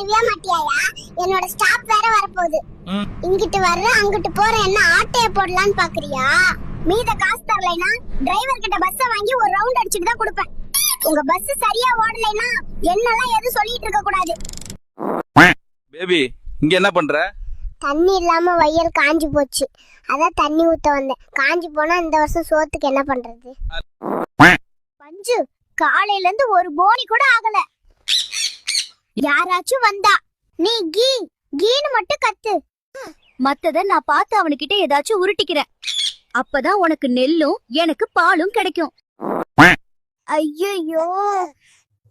வருவியா மாட்டியாயா? என்னோட ஸ்டாப் வேற வரப்போகுது. இங்கிட்டு வர்ற அங்கிட்டு போற என்ன ஆட்டைய போடலான்னு பாக்குறியா? மீத காசு தரலைனா டிரைவர் கிட்ட பஸ்ஸ வாங்கி ஒரு ரவுண்ட் அடிச்சுட்டு தான் கொடுப்பேன். உங்க பஸ் சரியா ஓடலைனா என்னெல்லாம் எதுவும் சொல்லிட்டு இருக்க கூடாது. பேபி இங்க என்ன பண்ற? தண்ணி இல்லாம வயல் காஞ்சு போச்சு. அதான் தண்ணி ஊத்த வந்தேன். காஞ்சு போனா இந்த வருஷம் சோத்துக்கு என்ன பண்றது? பஞ்சு காலையில இருந்து ஒரு போனி கூட ஆகல. யாராச்சும் வந்தா நீ கீ கீன்னு மட்டும் கத்து. மத்தத நான் பார்த்து அவனுக்கிட்ட ஏதாச்சும் உருட்டிக்கிறேன். அப்பதான் உனக்கு நெல்லும் எனக்கு பாலும் கிடைக்கும். ஐயோ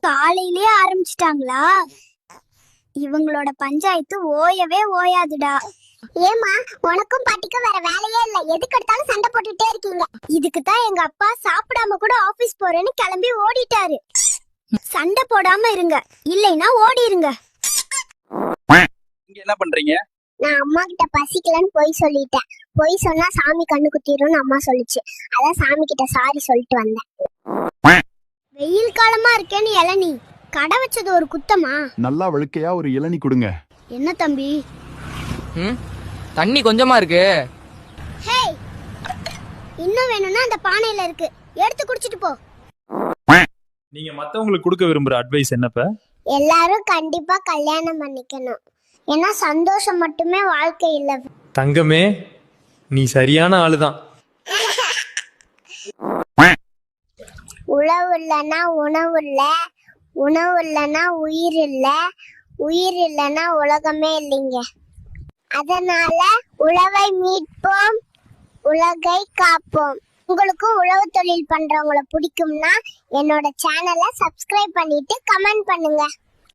காலையிலே ஆரம்பிச்சிட்டாங்களா? இவங்களோட பஞ்சாயத்து ஓயவே ஓயாதுடா. ஏமா உனக்கும் பாட்டிக்கும் வேற வேலையே இல்ல. எதுக்கு எடுத்தாலும் சண்டை போட்டுட்டே இருக்கீங்க. இதுக்கு தான் எங்க அப்பா சாப்பிடாம கூட ஆபீஸ் போறேன்னு கிளம்பி ஓடிட்டாரு. சண்டை போடாம இருங்க. இல்லைன்னா ஓடிருங்க. இங்க என்ன பண்றீங்க? நான் அம்மா கிட்ட பசிக்கலன்னு பொய் சொல்லிட்டேன். பொய் சொன்னா சாமி கண்ணு குத்திரும்னு அம்மா சொல்லுச்சு. அதான் சாமி கிட்ட சாரி சொல்லிட்டு வந்தேன். வெயில் காலமா இருக்கேன்னு இளநீ. கடை வச்சது ஒரு குத்தமா? நல்லா வழுக்கையா ஒரு இளநி கொடுங்க. என்ன தம்பி? ம்? தண்ணி கொஞ்சமா இருக்கு. ஹேய்! இன்னும் வேணும்னா அந்த பானையில இருக்கு. எடுத்து குடிச்சிட்டு போ. நீங்க மத்தவங்களுக்கு கொடுக்க விரும்புற அட்வைஸ் என்னப்ப? எல்லாரும் கண்டிப்பா கல்யாணம் பண்ணிக்கணும். ஏன்னா சந்தோஷம் மட்டுமே வாழ்க்கை இல்ல. தங்கமே நீ சரியான ஆளுதான். உழவு இல்லைன்னா உணவு இல்ல உணவு இல்லைன்னா உயிர் இல்ல உயிர் இல்லைன்னா உலகமே இல்லைங்க. அதனால உழவை மீட்போம் உலகை காப்போம். உங்களுக்கும் உழவு தொழில் பண்றவங்கள பிடிக்கும்னா என்னோட சேனலை சப்ஸ்கிரைப் பண்ணிட்டு கமெண்ட் பண்ணுங்க.